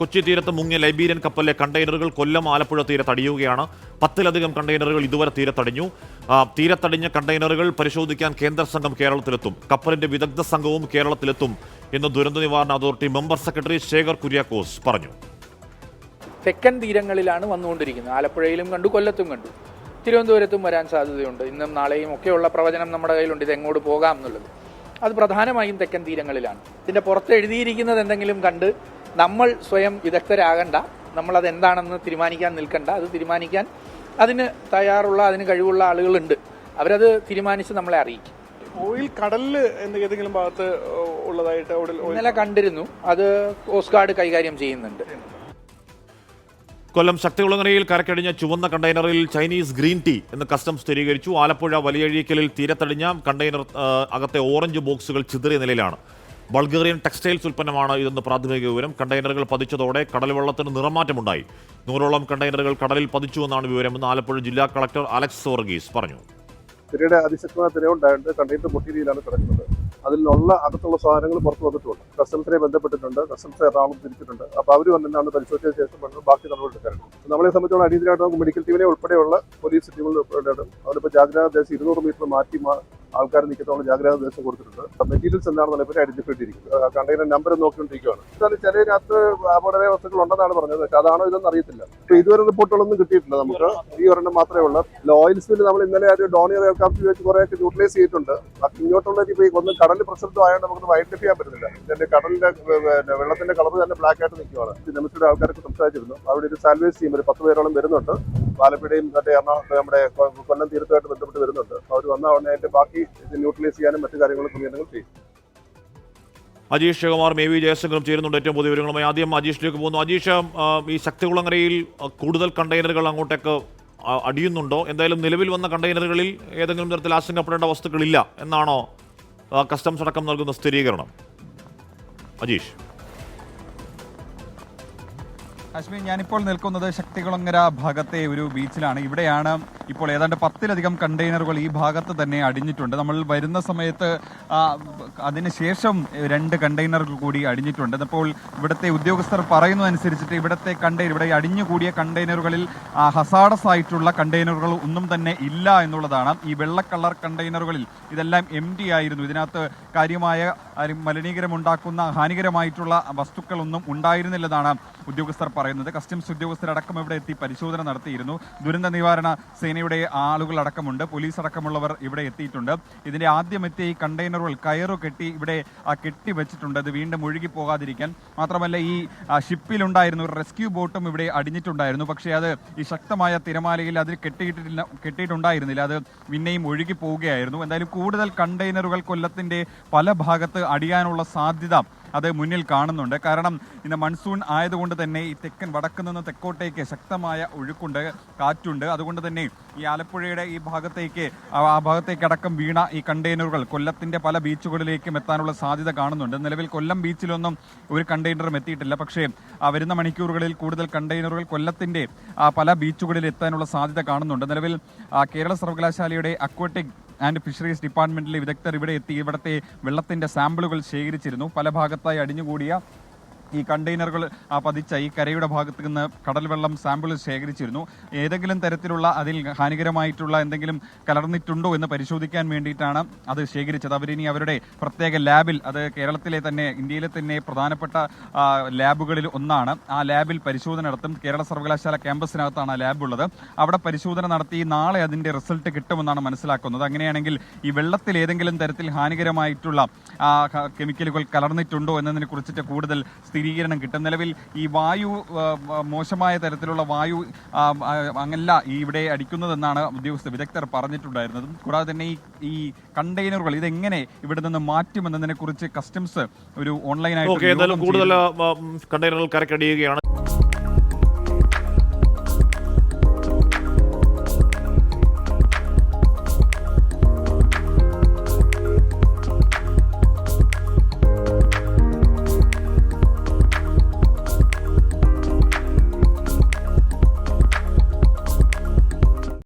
കൊച്ചി തീരത്ത് മുങ്ങിയ ലൈബീരിയൻ കപ്പലിലെ കണ്ടെയ്നറുകൾ കൊല്ലം ആലപ്പുഴ തീരത്തടിയുകയാണ്. പത്തിലധികം കണ്ടെയ്നറുകൾ ഇതുവരെ തീരത്തടിഞ്ഞു. തീരത്തടിഞ്ഞ കണ്ടെയ്നറുകൾ പരിശോധിക്കാൻ കേന്ദ്ര സംഘം കേരളത്തിലെത്തും. കപ്പലിന്റെ വിദഗ്ധ സംഘവും കേരളത്തിലെത്തും എന്ന് ദുരന്ത നിവാരണ authority member secretary Sekhar Kuriakose പറഞ്ഞു. തെക്കൻ തീരങ്ങളിലാണ് വന്നുകൊണ്ടിരിക്കുന്നത്. ആലപ്പുഴയിലും കണ്ടു കൊല്ലത്തും കണ്ടു. തിരുവനന്തപുരത്തും വരാൻ സാധ്യതയുണ്ട്. ഇന്നും നാളെയും ഒക്കെയുള്ള പ്രവചനം നമ്മുടെ കയ്യിലുണ്ട്. ഇത് എങ്ങോട്ട് പോകാം എന്നുള്ളത്. അത് പ്രധാനമായും തെക്കൻ തീരങ്ങളിലാണ്. ഇതിന്റെ പുറത്ത് എഴുതിയിരിക്കുന്നത് എന്തെങ്കിലും കണ്ട് നമ്മൾ സ്വയം വിദഗ്ധരാകണ്ട. നമ്മളത് എന്താണെന്ന് തീരുമാനിക്കാൻ നിൽക്കണ്ട. അത് തീരുമാനിക്കാൻ അതിന് തയ്യാറുള്ള അതിന് കഴിവുള്ള ആളുകളുണ്ട്. അവരത് തീരുമാനിച്ച് നമ്മളെ അറിയിക്കും. ഓയിൽ കടലിൽ ഏതെങ്കിലും ഭാഗത്ത് ഉള്ളതായിട്ട് ഇന്നലെ കണ്ടിരുന്നു. അത് കോസ്റ്റ് ഗാർഡ് കൈകാര്യം ചെയ്യുന്നുണ്ട്. കൊല്ലം ശക്തികുളങ്ങരയിൽ കരക്കടിഞ്ഞ ചുവന്ന കണ്ടെയ്നറിൽ ചൈനീസ് ഗ്രീൻ ടീ എന്ന് കസ്റ്റംസ് സ്ഥിരീകരിച്ചു. ആലപ്പുഴ വലിയഴീക്കലിൽ തീരത്തടിഞ്ഞ കണ്ടെയ്നർ അകത്തെ ഓറഞ്ച് ബോക്സുകൾ ചിതറിയ നിലയിലാണ്. ബൾഗേറിയൻ ടെക്സ്റ്റൈൽസ് ഉൽപ്പന്നമാണ് ഇതെന്ന് പ്രാഥമിക വിവരം. കണ്ടെയ്നറുകൾ പതിച്ചതോടെ കടൽ വെള്ളത്തിന് നിറമാറ്റമുണ്ടായി. നൂറോളം കണ്ടെയ്നറുകൾ കടലിൽ പതിച്ചുവെന്നാണ് വിവരമെന്ന് ആലപ്പുഴ ജില്ലാ കളക്ടർ അലക്സ് സോർഗീസ് പറഞ്ഞു. തിരയുടെ അതിശക്തമായ തിര ഉണ്ടായിട്ട് കണ്ടെയ്നർ പൊട്ടിരിയിലാണ് കിടക്കുന്നത്. അതിലുള്ള അകത്തുള്ള സാധനങ്ങൾ പുറത്തു വന്നിട്ടുണ്ട്. കസ്റ്റംസിനെ ബന്ധപ്പെട്ടിട്ടുണ്ട്. കസ്റ്റംസ് എറണാകുളം തിരിച്ചിട്ടുണ്ട്. അപ്പോൾ അവർ വന്നിട്ടാണ് പരിശോധിച്ച ശേഷം വേണം ബാക്കി നടപടിയെടുക്കാറുണ്ട് നമ്മളെ സംബന്ധിച്ചോളം അടിയന്തരമായിട്ട് നമുക്ക് മെഡിക്കൽ ടീമിനെ ഉൾപ്പെടെയുള്ള പോലീസ് ടീമുകൾ ഉൾപ്പെടെ അവരിപ്പോൾ ജാഗ്രതാ നിർദ്ദേശം ഇരുന്നൂറ് മീറ്റർ മാറ്റി ആൾക്കാർ നിൽക്കത്തോളം ജാഗ്രതാ നിർദ്ദേശം കൊടുത്തിട്ടുണ്ട്. മെറ്റീരിയൽസ് എന്താണെന്നുള്ള ഇവർ ഐഡന്റിഫൈ ചെയ്തിരിക്കുന്നത് കണ്ടെയ്നർ നമ്പർ നോക്കിക്കൊണ്ടിരിക്കുകയാണ്. ഇതാണ് ചിലതിനകത്ത് അപകട വസ്തുക്കൾ ഉണ്ടെന്നാണ് പറഞ്ഞത്. പക്ഷെ അതാണോ ഇതെന്ന് അറിയത്തില്ല. ഇപ്പൊ ഇതുവരെ റിപ്പോർട്ടുകളൊന്നും കിട്ടിയിട്ടില്ല നമുക്ക്. ഈ ഒരെണ്ണം മാത്രമേ ഉള്ളൂ. സ്പിൽ നമ്മൾ ഇന്നലെ ആ ഒരു ഡോണിയർ എയർക്രാഫ്റ്റ് വെച്ച് കുറേയൊക്കെ യൂട്ടിലൈസ് ചെയ്തിട്ടുണ്ട്. ബാക്കി ഇങ്ങോട്ടുള്ള ഇപ്പൊ ഈ കടൽ ആയതുകൊണ്ട് നമുക്ക് ഐഡന്റിഫൈ ചെയ്യാൻ പറ്റുന്നില്ല ഇതിന്റെ കടലിന്റെ വെള്ളത്തിന്റെ കളർ തന്നെ ബ്ലാക്ക് ആയിട്ട് നിൽക്കുകയാണ് നെമിസിയുടെ ആൾക്കാർക്ക് സംസാരിച്ചിരുന്നു. അവിടെ ഒരു സാൽവേജ് ടീം ഒരു പത്ത് പേരോളം വരുന്നുണ്ട്. ആലപ്പുഴയും മറ്റേ എറണാകുളം നമ്മുടെ കൊല്ലം തീരത്തുമായിട്ട് ബന്ധപ്പെട്ട് വരുന്നുണ്ട്. അവർ വന്ന ഉടനെ ബാക്കി ഇത് ന്യൂട്രലൈസ് ചെയ്യാനും മറ്റു കാര്യങ്ങളും ക്രമീകരണങ്ങൾ ചെയ്യും. അജീഷ് ശിവകുമാർ മേ വി ജയശങ്കറും ചേരുന്നുണ്ട് ഏറ്റവും പുതിയ വിവരങ്ങളുമായി. ആദ്യം അജീഷിലേക്ക് പോകുന്നു. അജീഷ് ഈ ശക്തികുളങ്ങരയിൽ കൂടുതൽ കണ്ടെയ്നറുകൾ അങ്ങോട്ടേക്ക് അടിയുന്നുണ്ടോ? എന്തായാലും നിലവിൽ വന്ന കണ്ടെയ്നറുകളിൽ ഏതെങ്കിലും തരത്തിൽ ആശങ്കപ്പെടേണ്ട വസ്തുക്കളില്ല എന്നാണോ കസ്റ്റംസ് അടക്കം നൽകുന്ന സ്ഥിരീകരണം? അജീഷ്. അശ്മി ഞാനിപ്പോൾ നിൽക്കുന്നത് ശക്തികുളങ്ങര ഭാഗത്തെ ഒരു ബീച്ചിലാണ്. ഇവിടെയാണ് ഇപ്പോൾ ഏതാണ്ട് പത്തിലധികം കണ്ടെയ്നറുകൾ ഈ ഭാഗത്ത് തന്നെ അടിഞ്ഞിട്ടുണ്ട്. നമ്മൾ വരുന്ന സമയത്ത് അതിനുശേഷം രണ്ട് കണ്ടെയ്നറുകൾ കൂടി അടിഞ്ഞിട്ടുണ്ട്. അപ്പോൾ ഇവിടുത്തെ ഉദ്യോഗസ്ഥർ പറയുന്നത് അനുസരിച്ചിട്ട് ഇവിടുത്തെ കണ്ടെയ്നർ ഇവിടെ അടിഞ്ഞുകൂടിയ കണ്ടെയ്നറുകളിൽ ഹസാഡസ് ആയിട്ടുള്ള കണ്ടെയ്നറുകൾ ഒന്നും തന്നെ ഇല്ല എന്നുള്ളതാണ്. ഈ വെള്ള കളർ കണ്ടെയ്നറുകളിൽ ഇതെല്ലാം എം ആയിരുന്നു. ഇതിനകത്ത് കാര്യമായ മലിനീകരം മലിനീകരമുണ്ടാക്കുന്ന ഹാനികരമായിട്ടുള്ള വസ്തുക്കളൊന്നും ഉണ്ടായിരുന്നില്ലെന്നാണ് ഉദ്യോഗസ്ഥർ പറയുന്നത്. കസ്റ്റംസ് ഉദ്യോഗസ്ഥരടക്കം ഇവിടെ എത്തി പരിശോധന നടത്തിയിരുന്നു. ദുരന്ത നിവാരണ സേനയുടെ ആളുകൾ അടക്കമുണ്ട് പോലീസ് അടക്കമുള്ളവർ ഇവിടെ എത്തിയിട്ടുണ്ട്. ഇതിന്റെ ആദ്യം എത്തിയ ഈ കണ്ടെയ്നറുകൾ കയറു കെട്ടി ഇവിടെ കെട്ടി വെച്ചിട്ടുണ്ട്. അത് വീണ്ടും ഒഴുകി പോകാതിരിക്കാൻ മാത്രമല്ല ഈ ഷിപ്പിലുണ്ടായിരുന്ന ഒരു റെസ്ക്യൂ ബോട്ടും ഇവിടെ അടിഞ്ഞിട്ടുണ്ടായിരുന്നു. പക്ഷേ അത് ഈ ശക്തമായ തിരമാലയിൽ അതിൽ കെട്ടിയിട്ടില്ല കെട്ടിയിട്ടുണ്ടായിരുന്നില്ല. അത് പിന്നെയും ഒഴുകി പോവുകയായിരുന്നു എന്തായാലും കൂടുതൽ കണ്ടെയ്നറുകൾ കൊല്ലത്തിന്റെ പല ഭാഗത്ത് അടിയാനുള്ള സാധ്യത അത് മുന്നിൽ കാണുന്നുണ്ട്. കാരണം ഇന്ന് മൺസൂൺ ആയതുകൊണ്ട് തന്നെ ഈ തെക്കൻ വടക്ക് നിന്ന് തെക്കോട്ടേക്ക് ശക്തമായ ഒഴുക്കുണ്ട് കാറ്റുണ്ട്. അതുകൊണ്ട് തന്നെ ഈ ആലപ്പുഴയുടെ ഈ ഭാഗത്തേക്ക് ആ ഭാഗത്തേക്ക് അടക്കം വീണ ഈ കണ്ടെയ്നറുകൾ കൊല്ലത്തിന്റെ പല ബീച്ചുകളിലേക്കും എത്താനുള്ള സാധ്യത കാണുന്നുണ്ട്. നിലവിൽ കൊല്ലം ബീച്ചിലൊന്നും ഒരു കണ്ടെയ്നറും എത്തിയിട്ടില്ല. പക്ഷേ വരുന്ന മണിക്കൂറുകളിൽ കൂടുതൽ കണ്ടെയ്നറുകൾ കൊല്ലത്തിന്റെ പല ബീച്ചുകളിൽ എത്താനുള്ള സാധ്യത കാണുന്നുണ്ട്. നിലവിൽ കേരള സർവകലാശാലയുടെ അക്വാട്ടിക് ആൻഡ് ഫിഷറീസ് ഡിപ്പാർട്ട്മെന്റിലെ വിദഗ്ധർ ഇവിടെ എത്തി ഇവിടുത്തെ വെള്ളത്തിന്റെ സാമ്പിളുകൾ ശേഖരിച്ചിരുന്നു. പല ഭാഗത്തായി അടിഞ്ഞുകൂടിയ ഈ കണ്ടെയ്നറുകൾ പതിച്ച ഈ കരയുടെ ഭാഗത്ത് നിന്ന് കടൽ വെള്ളം സാമ്പിൾ ശേഖരിച്ചിരുന്നു. ഏതെങ്കിലും തരത്തിലുള്ള അതിൽ ഹാനികരമായിട്ടുള്ള എന്തെങ്കിലും കലർന്നിട്ടുണ്ടോ എന്ന് പരിശോധിക്കാൻ വേണ്ടിയിട്ടാണ് അത് ശേഖരിച്ചത്. അവരിനി അവരുടെ പ്രത്യേക ലാബിൽ അത് കേരളത്തിലെ തന്നെ ഇന്ത്യയിലെ തന്നെ പ്രധാനപ്പെട്ട ലാബുകളിൽ ഒന്നാണ്. ആ ലാബിൽ പരിശോധന നടത്തും. കേരള സർവകലാശാല ക്യാമ്പസിനകത്താണ് ആ ലാബ് ഉള്ളത്. അവിടെ പരിശോധന നടത്തി നാളെ അതിന്റെ റിസൾട്ട് കിട്ടുമെന്നാണ് മനസ്സിലാക്കുന്നത്. അങ്ങനെയാണെങ്കിൽ ഈ വെള്ളത്തിൽ ഏതെങ്കിലും തരത്തിൽ ഹാനികരമായിട്ടുള്ള കെമിക്കലുകൾ കലർന്നിട്ടുണ്ടോ എന്നതിനെ കുറിച്ചിട്ട് കൂടുതൽ സ്ഥിരീകരണം കിട്ടും. നിലവിൽ ഈ വായു മോശമായ തരത്തിലുള്ള വായു അങ്ങല്ല ഈ ഇവിടെ അടിക്കുന്നതെന്നാണ് ഉദ്യോഗസ്ഥ വിദഗ്ധർ പറഞ്ഞിട്ടുണ്ടായിരുന്നത്. കൂടാതെ തന്നെ ഈ ഈ കണ്ടെയ്നറുകൾ ഇതെങ്ങനെ ഇവിടെ നിന്ന് മാറ്റുമെന്നതിനെ കുറിച്ച് കസ്റ്റംസ് ഒരു ഓൺലൈനായിട്ട് കൂടുതൽ കണ്ടെയ്നറുകൾ കരക്കടിയുകയാണ്